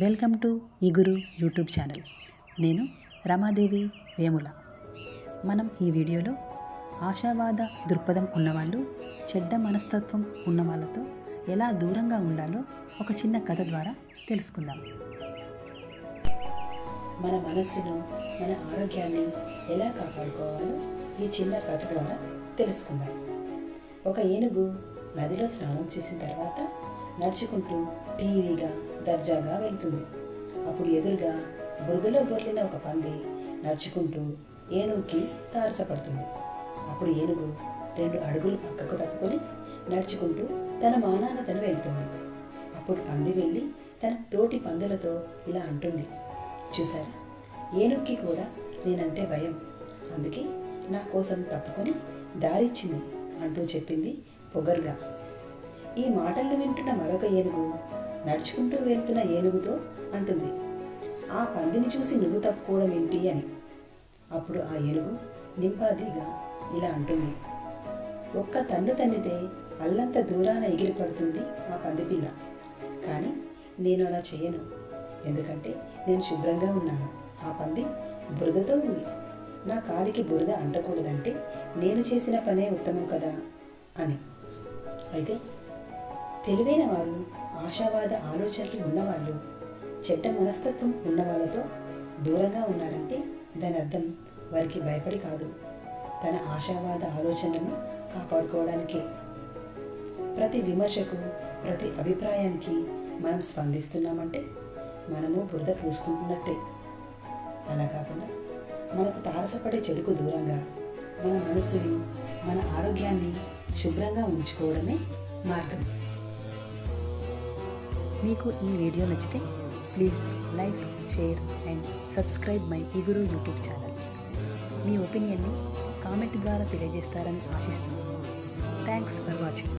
Welcome to Iguru YouTube channel. నేను రమాదేవి వేముల. మనం ఈ వీడియోలో ఆశావాద దృక్పథం ఉన్నవాళ్ళు చెడ్డ మనస్తత్వం ఉన్న వాళ్ళతో ఎలా దూరంగా ఉండాలో ఒక చిన్న కథ ద్వారా తెలుసుకుందాం. మన మనస్సును మన ఆరోగ్యాన్ని ఎలా కాపాడుకోవాలో ఈ చిన్న కథ ద్వారా తెలుసుకుందాం. ఒక ఏనుగు నదిలో స్నానం చేసిన తర్వాత నడుచుకుంటూ టీవీగా దర్జాగా వెళ్తుంది. అప్పుడు ఎదురుగా బురదలో బొర్లిన ఒక పంది నడుచుకుంటూ ఏనుగుకి తారసపడుతుంది. అప్పుడు ఏనుగు రెండు అడుగులు పక్కకు తప్పుకొని నడుచుకుంటూ తన మానాన తను వెళ్తుంది. అప్పుడు పంది వెళ్ళి తన తోటి పందులతో ఇలా అంటుంది. చూసారా ఏనుగుకి కూడా నేనంటే భయం. అందుకే నా కోసం తప్పుకొని దారిచ్చింది అంటూ చెప్పింది పొగరుగా. ఈ మాటలను వింటున్న మరొక ఏనుగు నడుచుకుంటూ వెళ్తున్న ఏనుగుతో అంటుంది. ఆ పందిని చూసి నువ్వు తప్పుకోవడం ఏంటి అని. అప్పుడు ఆ ఏనుగు నింపాదిగా ఇలా అంటుంది. ఒక్క తన్ను తన్నితే అల్లంత దూరాన ఎగిరి పడుతుంది ఆ పంది పిల్ల. కానీ నేను అలా చేయను. ఎందుకంటే నేను శుభ్రంగా ఉన్నాను. ఆ పంది బురదతో ఉంది. నా కాలికి బురద అంటకూడదంటే నేను చేసిన పనే ఉత్తమం కదా అని. అయితే తెలివైన వారు ఆశావాద ఆలోచనలు ఉన్నవాళ్ళు చెడ్డ మనస్తత్వం ఉన్న వాళ్ళతో దూరంగా ఉన్నారంటే దాని అర్థం వారికి భయపడి కాదు. తన ఆశావాద ఆలోచనలను కాపాడుకోవడానికే. ప్రతి విమర్శకు ప్రతి అభిప్రాయానికి మనం స్పందిస్తున్నామంటే మనము బురద పూసుకుంటున్నట్టే. అలా కాకుండా మనకు తారసపడే చెడుకు దూరంగా మన మనసుని మన ఆరోగ్యాన్ని శుభ్రంగా ఉంచుకోవడమే మార్గం. మీకు ఈ వీడియో నచ్చితే please like share and subscribe my Iguru YouTube channel. మీ ఒపీనియన్ని కామెంట్ ద్వారా తెలియజేస్తారని ఆశిస్తున్నాను. Thanks for watching